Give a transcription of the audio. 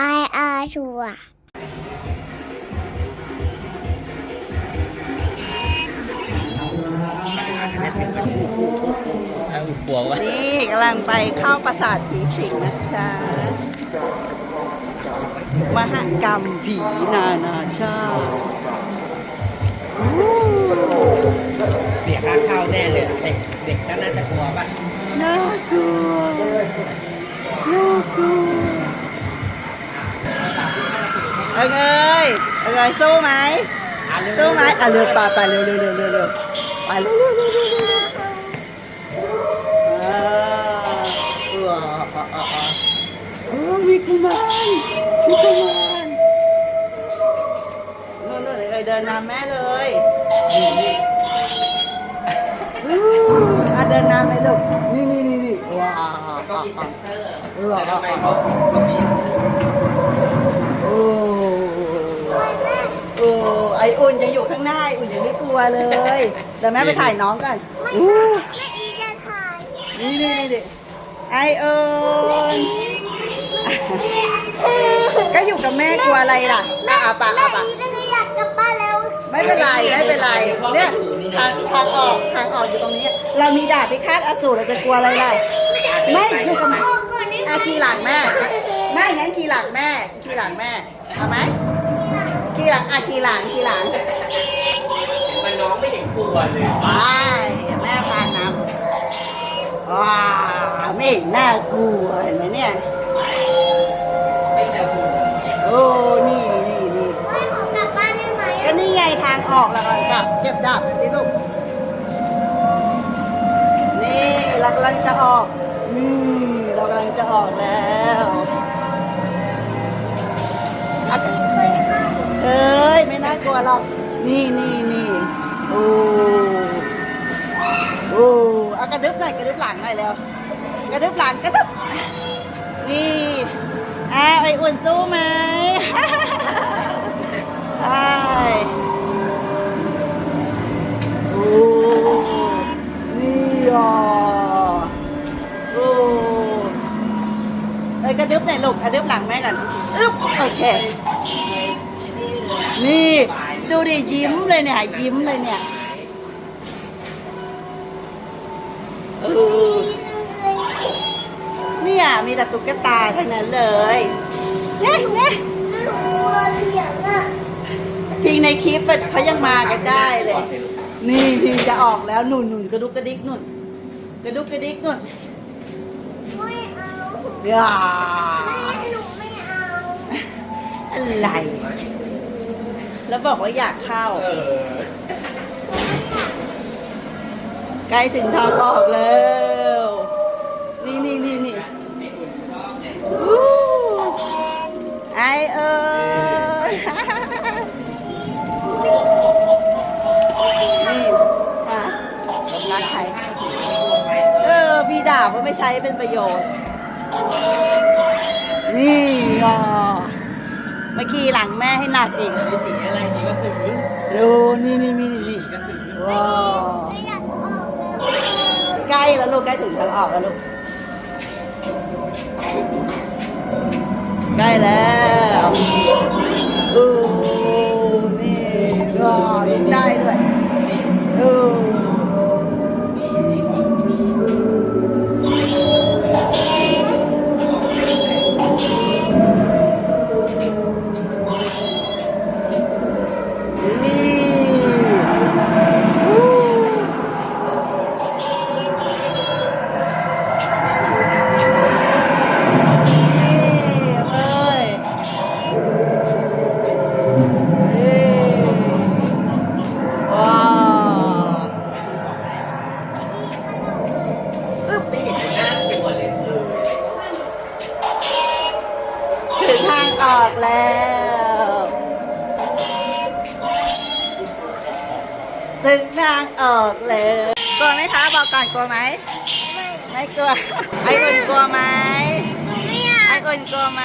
ไออาชัวเอาปวกวะนี่กำลังไปเข้าปราสาทผีสิงนะจ๊ะ มหกรรมผีนานาชาติเสียค่าเข้าแน่เลยเด็กเด็กก็น่าจะกลัวป่ะ น่ากลัว น่ากลัว เอ้ยเอ้ยเอ้ยสู้ไหมสู้ไหมอะเร็วไปไปเร็วเร็วเร็วเร็วเร็วเร็วเร็วเร็วเร็วเร็วเร็วอ่าเอออะอะอะโอ้มีกุมารมีกุมารนู่นนู่นเอ้ยเดินนำแม่เลยอู้อะเดินนำเลยลูกนี่นี่นี่นี่ว้าวก็มีเซ็นเซอร์เออแต่ทำไมเขาเขามี โอ้โอุ่นยังอยู่ข้างหน้าอุ่นยังไม่กลัวเลยเดี๋ยวแม่ไปถ่ายน้องกันอู้แม่อีจะถ่ายนี่นี่นี่ไอเอิญก็อยู่กับแม่กลัวอะไรล่ะอะอะปะแม่อะปะอีจะอยากกลับบ้านแล้วไม่เป็นไรไม่เป็นไรเนี่ยทางทางออกทางออกอยู่ตรงนี้ เรามีดาบพิฆาตอสูรเราจะกลัวอะไรล่ะไม่อยู่กับออกก่อนนี่อาขี่หลังแม่แม่งั้นขี่หลังแม่ขี่หลังแม่เอาไหม หลังอะขี่หลังขี่หลังมันน้องไม่เห็นกลัวเลยไปแม่พานำว้าวไม่เห็นน่ากลัวเห็นไหมเนี่ยไม่เจอคุณโอ้นี่นี่นี่ให้ผมกลับบ้านได้ไหมก็นี่ไงทางออกแล้วก็กลับเก็บดาบหน่อยสิลูกนี่เรากำลังจะออกนี่เรากำลังจะออกแล้วอะเอ้ย ไม่น่ากลัวหรอก นี่นี่นี่โอ้โอ้เอากระดึบหน่อยกระดึบหลังหน่อยแล้วกระดึบหลังกระดึบนี่อ้าไออ้วนสู้ไหมใช่โอ้นี่อะโอ้เอ้ยกระดึบหน่อยลูกกระดึบหลังแม่ก่อนอึ๊บโอเค นี่ ดูดิยิ้มเลยเนี่ย ยิ้มเลยเนี่ยเออเนี่ยมีแต่ตุ๊กตาทั้งนั้นเลยเนี่ยเนี่ยหนูกลัวเสียงอะทิ้งในคลิปอะเขายังมากันได้เลย นี่นี่จะออกแล้วหนุนหนุนกระดุกกระดิกหนุนกระดุกกระดิกหนุนไม่เอาอย่าแม่หนูไม่เอาอะไร แล้วบอกว่าอยากเข้าเออใกล้ถึงทางออกแล้ว นี่นี่นี่นี่ไอ้อุ่นชอบเนี่ยอู้ไอเอิญนี่ค่ะกำลังใครเออมีดาบก็ไม่ใช้เป็นประโยชน์ นี่อะ มาขี่หลังแม่ให้หนักอีกไอ้ผีอะไรผีกระสือดูนี่นี่นี่นี่ผีกระสือว้าวไม่อยากออกแล้วใกล้แล้วลูกใกล้ถึงทางออกแล้วลูกใกล้แล้วอู้นี่ ออกแล้วถึงทางออกแล้วกลัวไหมคะ บอกก่อนกลัวไหม ไม่กลัว ไอ้คนกลัวไหมไม่อยาไอ้กคนกลัวไหม